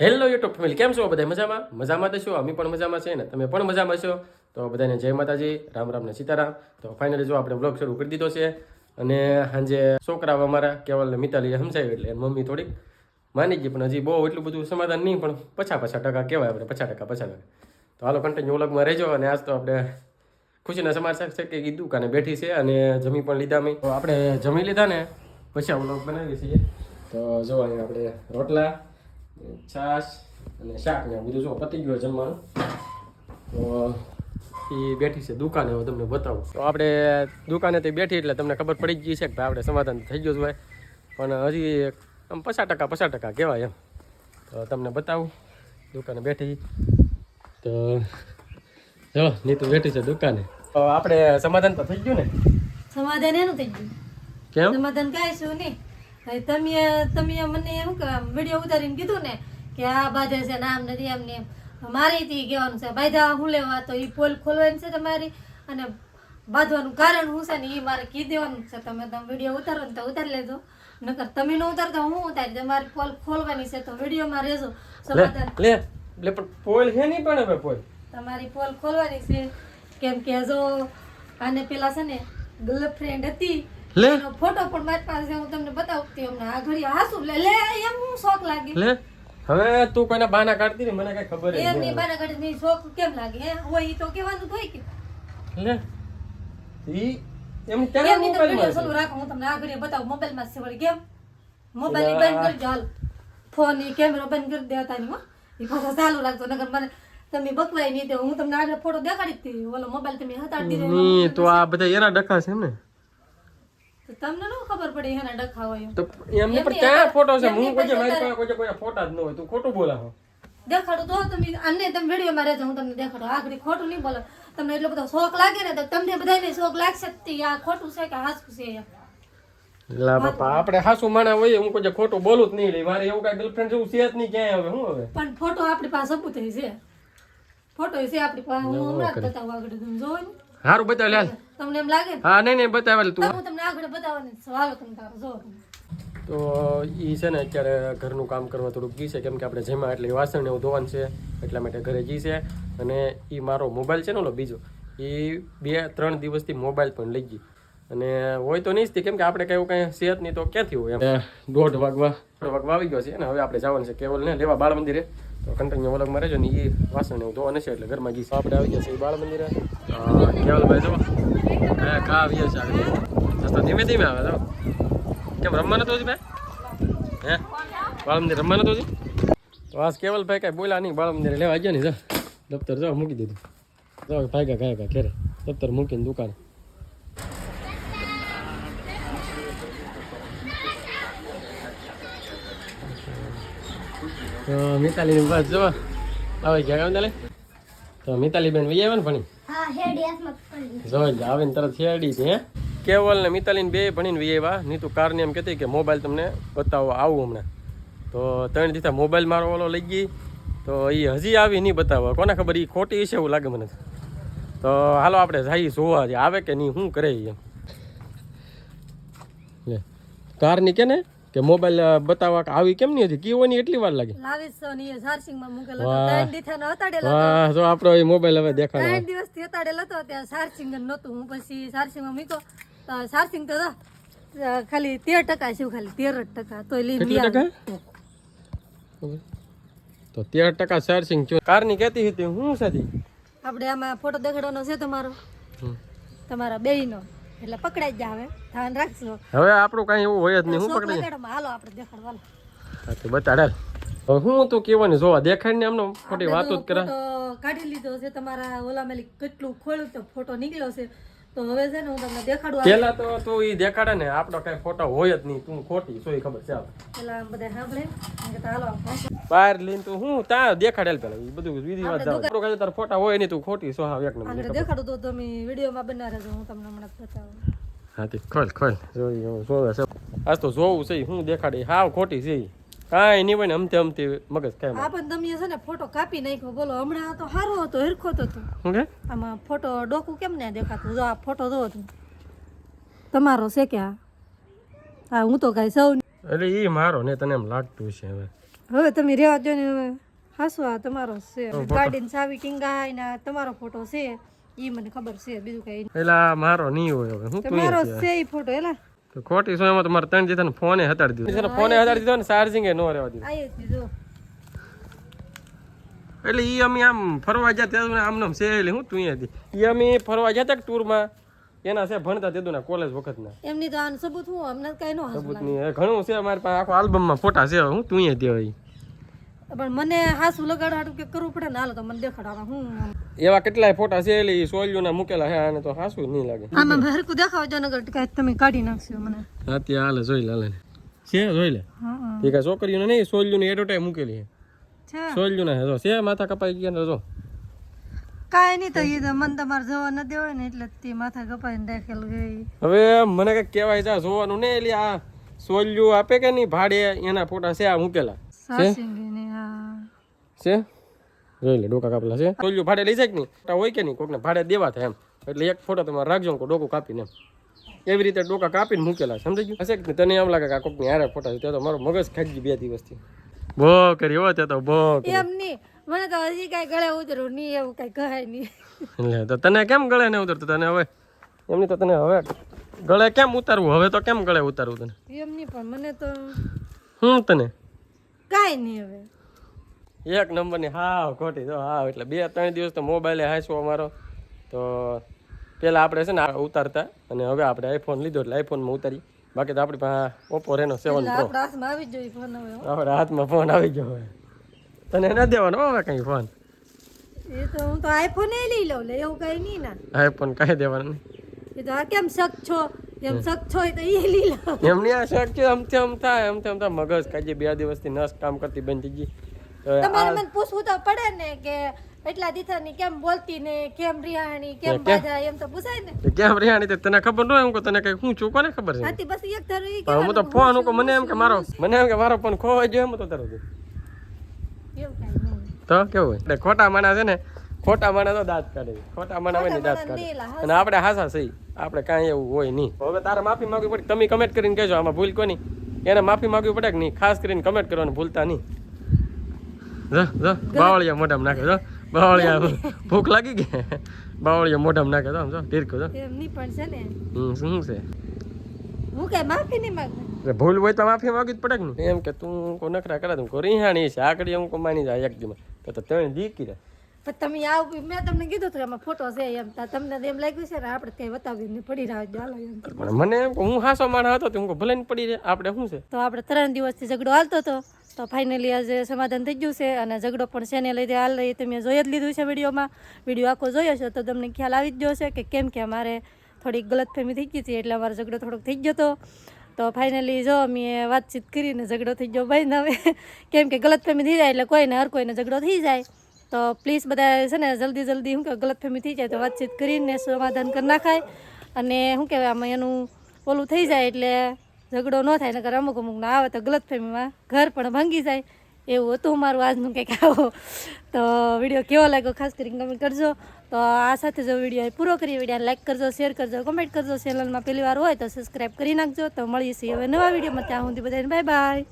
Hello YouTube family, કેમ છો? બધા મજામાં? મજામાં તો છો, અમે પણ મજામાં છે ને તમે પણ મજામાં છો? તો બધાને જય માતાજી, રામ રામ ને સીતારામ. તો ફાઇનલી જો આપણે બ્લોગ શરૂ કરી દીધો છે અને સાંજે છોકરાઓ અમારા કેવલ મિતાલીએ મિતાલી સમજાવ્યું એટલે મમ્મી થોડીક માની ગઈ, પણ હજી બહુ એટલું બધું સમાધાન નહીં, પણ પછા પછા ટકા કહેવાય આપણે, પછા ટકા પછા ટકા. તો હાલો કન્ટિન્યુ વ્લોગમાં રહેજો અને આજ તો આપણે ખુશીના સમાચાર છે કે એ દુકાને બેઠી છે અને જમી પણ લીધા મેં તો આપણે જમી લીધા ને, પછી આ વ્લોગ બનાવીએ છીએ. તો જો અહીંયા આપણે રોટલા છાશ અને શાક ને બધું જો પતી ગયું જમવાનું. તો એ બેઠી છે દુકાને હું તમને બતાવું. તો આપણે દુકાને તે બેઠી એટલે તમને ખબર પડી ગઈ છે કે ભાઈ આપણે સમાધાન થઈ ગયું છે ભાઈ પણ હજી આમ પચાસ ટકા પચાસ ટકા કહેવાય એમ. તો તમને બતાવું દુકાને બેઠી. તો જો નીતુ બેઠી છે દુકાને. તો આપણે સમાધાન તો થઈ ગયું ને? સમાધાન એનું થઈ ગયું. કેમ? સમાધાન કાંઈ શું નહીં. તમે તમે મને એમ કે વીડિયો ઉતારીને કીધું ને કે આ બાધે છે ને આમ નથી આમ ને એમ. મારે થી કહેવાનું છે બાધા હું લેવા. તો એ પોલ ખોલવાની છે તમારી અને બાંધવાનું કારણ હું છે ને એ મારે કહી દેવાનું છે. તમે તમે વીડિયો ઉતારો ને તો ઉતારી લેજો. નકર તમે ન ઉતારતા હું ઉતારી તમારી પોલ ખોલવાની છે તો વિડીયોમાં રહેજો. સમાધાન. લે લે પણ પોલ છે નહીં પણ હવે પોલ? તમારી પોલ ખોલવાની છે. કેમ કે જો આને પેલા છે ને ગર્લફ્રેન્ડ હતી લે. ફોટો પણ મારી પાસે હું તમને બતાવતી હમણાં. આ ઘડી હાસુ લે. લે એમ હું શોખ લાગે. લે. હવે તું કોઈના બાના કાઢતી ને મને કઈ ખબર એમ નહીં બાના કાઢતી ની શોખ કેમ લાગે હે? હોય તો કેવાનું હોય કે. લે. ઈ એમ તો મોબાઈલમાં ચાલુ રાખો હું તમને આ ઘડી બતાવું. મોબાઈલમાં છે વળી કેમ? મોબાઈલ બંધ કરી દો હાલ. ફોન ઈ કેમેરો બંધ કરી દેતા ની ઈ પાછો ચાલુ રાખજો નકર મને તમે બકવાય નહીં તો હું તમને આગળ ફોટો દેખાડી દીધી ઓલો મોબાઈલ તમે હટાડી દીધો ની તો આ બધા એના ડખા છે ને. તમને ન ખબર પડે એના ડખા હોય તો એમને પણ ક્યાં ફોટો છે? હું કોઈ મારી પાસે કોઈ કોઈ ફોટા જ ન હોય. તું ખોટું બોલાવો દેખાડું તો તમે. આને તમે વિડીયોમાં રહેજો હું તમને દેખાડું. આગળ ખોટું નહીં બોલો. તમને એટલો બધો શોખ લાગે ને તો તમને બધાને શોખ લાગશે તે. આ ખોટું છે કે હાચું છે લા બાપા આપણે હાસુ માણા હોય હું કોઈ ખોટું બોલું જ નહીં લે મારે એવું કઈ ગર્લફ્રેન્ડ જેવું છે જ નહીં ક્યાંય હવે હું હવે? પણ ફોટો આપણી પાસે સબૂત છે. ફોટો છે આપણી પાસે. હું હમણાં બતાવું આગળ. તમે સારું બતાવ લે તમને એમ લાગે હા નહીં નહીં બતાવે તું. હું તમને આગળ બતાવવાની છું. તમે તારો જો. તો એ છે ને અત્યારે ઘરનું કામ કરવા થોડુંક ગઈ છે કેમ કે આપણે જેમાં એટલે વાસણ એવું ધોવાનું છે એટલા માટે ઘરે ગઈ છે. અને એ મારો મોબાઈલ છે ને ઓલો બીજો એ બે ત્રણ દિવસથી મોબાઈલ પણ લઈ ગઈ. અને હોય તો નહીં કેમ કે આપણે કઈ કઈ સેહત નહીં તો ક્યાંથી હોય એમ. દોઢ વાગવા. દોઢ વાગવા આવી ગયો છે ને હવે આપણે જવાનું છે કેવલ ને લેવા બાળ મંદિરે. તો કન્ટિન્યુ વલગમાં રહેજો ને એ વાસણ એવું ધોવા નથી એટલે ઘરમાં ગીસ આપણે આવી ગયા છે એ બાળ મંદિરે. કેવલભાઈ જો. કયા ખા આવી ગયા છે આગળ. રસ્તા ધીમે ધીમે આવે કેમ રમવા નતો હજી ભાઈ? હે? બાળ મંદિર રમવા નતો હજી? તો આજ કેવલભાઈ કાંઈ બોલ્યા નહીં બાળ મંદિરે લેવા ગયા ને જો. દફતર જો મૂકી દીધું. જો ભાગ્યા ગયા કા ઘેરે. દફતર મૂકીને દુકાન. તો મિતાલી બસ જવા. આવે ગયા કામ તો મિતાલી બેન વહી આવે ને ભણી? જો આવે આવીને તરત શેરડી છે કેવલ ને મિતાલીન બે ભણીને વી આવ્યા? નીતુ કારને એમ કહેતી કે મોબાઈલ તમને બતાવો આવું હમણાં. તો ત્રણ દીધા મોબાઈલ મારો ઓલો લઈ ગઈ. તો એ હજી આવી નહીં બતાવવા. કોને ખબર? એ ખોટી છે એવું લાગે મને. તો. તો હાલો આપણે જઈએ જોવા આવે કે નહીં શું કરે એમ. લે. કારની કે ને? કે મોબાઈલ બતાવવા કે આવી કેમ નહીં હતી કીઓની એટલી વાર લાગે? તો વાહ. જો આપણો એ મોબાઈલ હવે દેખાડો. ત્રણ દિવસથી અતાડેલો હતો ત્યાં સારસિંગ નહોતું. હું પછી ચાર્જિંગમાં મૂક્યો. તો ચાર્જિંગ તો ખાલી તેર ટકા છે ખાલી તેર જ ટકા. બી ટકા? તો તેર ટકા સારસિંગ જો કારની કહેતી હતી હું સાથી? આપણે આમાં ફોટો દેખાડવાનો છે તમારો? તમારા બેયનો. એટલે પકડાઈ જ જાવે ધ્યાન રાખજો. હવે આપણું કાંઈ એવું હોય જ નહીં. હું શોખ પકડી હાલો આપણે દેખાડવાનો. હા તો બતાડ. હાલ. હવે હું તું કેવાની જોવા દેખાડ ને આમનો ખોટી વાતો જ કરા. કાઢી લીધો છે તમારા ઓલા મેલી કેટલું ખોલ્યું તો ફોટો નીકળ્યો છે. તો હવે છે ને હું તમને દેખાડું પેલા તો તું ઈ દેખાડે ને આપણો કઈ ફોટો હોય જ નહીં તું ખોટી સોય ખબર છે. પેલા આમ બધા સાંભળે કે હાલો બહાર લઈને તું હું ત્યાં દેખાડેલ પેલા ઈ બધું વિધિ વાત જાવ. આપણો કાંઈ ફોટા હોય નહીં તું ખોટી સો હા એક નંબર દેખાડું તો તમે વિડીયોમાં બના રહેજો હું તમને હમણાં બતાવું. હા તે ખોલ ખોલ જોઈ જોવે છે. આજ તો જોવું છે હું દેખાડી હાવ ખોટી છે. કાંઈ નહીં હોય ને અમતે અમતે મગજ કાંઈ આ પણ તમે છે ને ફોટો કાપી નાખ્યો. બોલો હમણાં તો સારો હતો હરખો તો હતો. શું કે? આમાં ફોટો ડોકું કેમ ને દેખાતું? જો આ ફોટો જો તમે તમારો છે કે આ? હા હું તો કાંઈ સૌ એટલે એ મારો ને તને એમ લાગતું છે હવે. હવે તમે રેવા દો ને હવે. હાસુ આ તમારો છે. ગાર્ડન સાવી ટીંગાય ને તમારો ફોટો છે. એ મને ખબર છે બીજું કઈ નહીં. મારો નહીં હોય હવે. હું તમારો છે એ ફોટો એલા. તો ખોટી સમયમાં તો મારે ત્રણ જીતા ફોને હટાડી દીધો. ફોને હટાડી દીધો ને ચાર્જિંગ નો રહેવા દીધું. આયે જ જો એટલે ઈ અમે આમ ફરવા ગયા ત્યાં આમ નામ છે એટલે હું તું અહીંયા હતી ઈ અમે ફરવા ગયા હતા ટૂરમાં? એના છે ભણતા તે ના કોલેજ વખતના. એમની તો આનું સબૂત હું અમને કઈ નો સબૂત નહીં ઘણું છે મારી પાસે આખો આલ્બમમાં ફોટા છે હું તું અહીંયા ત્યાં પણ મને હાસુ લગાડ હાટું કે કરવું પડે ને હાલો તો મને દેખાડવા હું એવા કેટલાય ફોટા છે એલી સોલિયોના મૂકેલા હે આને તો હાસું નહીં લાગે. આમાં હરકું દેખાવ જો નગર કાંઈ તમે કાઢી નાખશો મને. હા ત્યાં હાલે જોઈ લે હાલે. છે જોઈ લે? હા તે કાંઈ છોકરીઓને નહીં સોલિયોની એડવર્ટાઈઝ મૂકેલી છે. છે. સોલિયોના છે જો છે માથા કપાઈ ગયા ને જો. કાંઈ નહીં તો એ તો મન તમારે જવા ન દેવાય ને એટલે તે માથા કપાઈને રાખેલ ગઈ હવે મને કંઈક કહેવાય જા જોવાનું ને એટલે આ સોલ્યુ આપે કે નહીં? ભાડે એના ફોટા છે આ મૂકેલા. સાસિંગીની. હા છે? જોઈ લે ડોકા કાપેલા છે. સોલિયું ભાડે લઈ જાય કે નહીં? હોય કે નહીં? કોકને ભાડે દેવા થાય એમ. એટલે એક ફોટો તમારે રાખજો ને ડોકું કાપીને એમ. એવી રીતે ડોકા કાપીને મૂકેલા સમજાઈ ગયું? હશે કે? તને એમ લાગે કે આ કોકની હારે ફોટા છે ત્યાં તો મારો મગજ ખાઈ બે દિવસથી. બો કરી હો ત્યાં તો કરી. એમ નહીં. મને તો હજી કાંઈ ગળે ઉતરું નહીં એવું કાંઈ કહે નહીં. એટલે તો તને કેમ ગળે ને ઉતરતું? તને હવે? એમની તો તને હવે ગળે કેમ ઉતારવું? હવે તો કેમ ગળે ઉતારવું તને? એમ નહીં પણ મને તો હું તને? કાંઈ નહીં હવે. એક નંબરની હાવ ખોટી જો હાવ. એટલે બે ત્રણ દિવસ તો મોબાઈલે હાંસવો અમારો. તો પહેલાં આપણે છે ને ઉતારતા અને હવે આપણે આઈફોન લીધો એટલે આઈફોનમાં ઉતારી. બાકી તો આપણી પાસે ઓપ્પો રેનો સેવન પ્રો આપણા હાથમાં ફોન હવે હાથમાં ફોન આવી ગયો હવે તને ન દેવાનો હવે કંઈ ફોન એ તો હું તો આઈફોન એ લઈ લઉં લે એવું કાંઈ નહીં ના. આઈફોન કાંઈ દેવાનો નહીં. એ તો આ કેમ શક છો? એમ શક છો તો એ લઈ લઉં. એમની આ શક્ય છે આમ થાય એમ તેમ થાય. મગજ કાજે બે દિવસથી નસ કામ કરતી બંધ થઈ ગઈ. તમારે મને પૂછવું તો પડે ને કે એટલા દીથાની કેમ બોલતી ને કેમ રિહાણી કેમ બાજા એમ તો પૂછાય ને. કેમ રિહાણી તે તને ખબર ન હોય કે તને કઈ હું છું કોને ખબર છે? આથી બસ એક ધરો ઈ કે હું તો ફોન હું મને એમ કે મારો મને એમ કે મારો ફોન ખોવાઈ ગયો એમ તો ધરો નહીં. તો કેવું હોય? એટલે ખોટા માણસ છે ને ખોટા માણસ તો દાંત કાઢે ખોટા માણા હોય ને દાંત કાઢે. અને આપણે હાસા સહી આપણે કાંઈ એવું હોય નહીં. હવે તારે માફી માંગવી પડે. તમે કમેન્ટ કરીને કહેજો આમાં ભૂલ કોની? એને માફી માંગવી પડે કે નહીં? ખાસ કરીને કમેન્ટ કરવાનું ભૂલતા નહીં. બાવળિયા મોઢામાં નાખે જો. બાવળિયા ભૂખ લાગી ગઈ બાવળિયા મોઢામાં નાખે તો આમ જો તીરકો જો. એમ નહીં પણ છે ને. હમ શું છે? હું કે માફી નહીં માંગુ? ભૂલ હોય તો માફી માંગી જ પડે ને એમ કે તું કો નખરા કરે તું કો રીહાણી છે. આકડી હું કો માની જાય એક દીમાં તો ત્રણ દી કીધા પણ તમે આવ મેં તમને કીધું હતું એમાં આમાં ફોટો છે એમ તમને એમ લાગ્યું છે ને આપણે કઈ બતાવ્યું ને પડી રહ્યા ચાલો એમ. મને એમ હું હાસો માણસ હતો તો હું ભલે ને પડી રહે આપણે શું છે? તો આપણે ત્રણ દિવસથી ઝઘડો હાલતો હતો તો ફાઇનલી આજે સમાધાન થઈ ગયું છે અને ઝઘડો પણ શેને લીધે હાલ રહી તમે જોઈ જ લીધું છે વિડીયોમાં. વીડિયો આખો જોયો છે તો તમને ખ્યાલ આવી જ ગયો છે કે કેમ કે અમારે થોડીક ગલતફહેમી થઈ ગઈ હતી એટલે અમારો ઝઘડો થોડોક થઈ ગયો હતો. તો ફાઇનલી જો મેં વાતચીત કરીને ઝઘડો થઈ ગયો ભાઈ ને હવે કેમ કે ગલતફહેમી થઈ જાય એટલે કોઈને હર કોઈને ઝઘડો થઈ જાય. તો પ્લીઝ બધા છે ને જલ્દી જલ્દી શું કે ગલતફહેમી થઈ જાય તો વાતચીત કરીને સમાધાન કરી નાખાય. અને શું કહેવાય, આમાં એનું ઓલું થઈ જાય એટલે ઝઘડો ન થાય, નકર અમુક અમુક ના આવે તો ગલતફહેમીમાં ઘર પણ ભાંગી જાય. એવું હતું મારું આજનું કંઈક આવો. તો વીડિયો કેવો લાગ્યો ખાસ કરીને કમેન્ટ કરજો. તો આ સાથે જો વીડિયો પૂરો કરીએ વીડિયો લાઈક કરજો શેર કરજો કમેન્ટ કરજો. ચેનલમાં પહેલી વાર હોય તો સબસ્ક્રાઈબ કરી નાખજો. તો મળીએ છીએ હવે નવા વિડીયોમાં. ત્યાં સુધી બધાને બાય બાય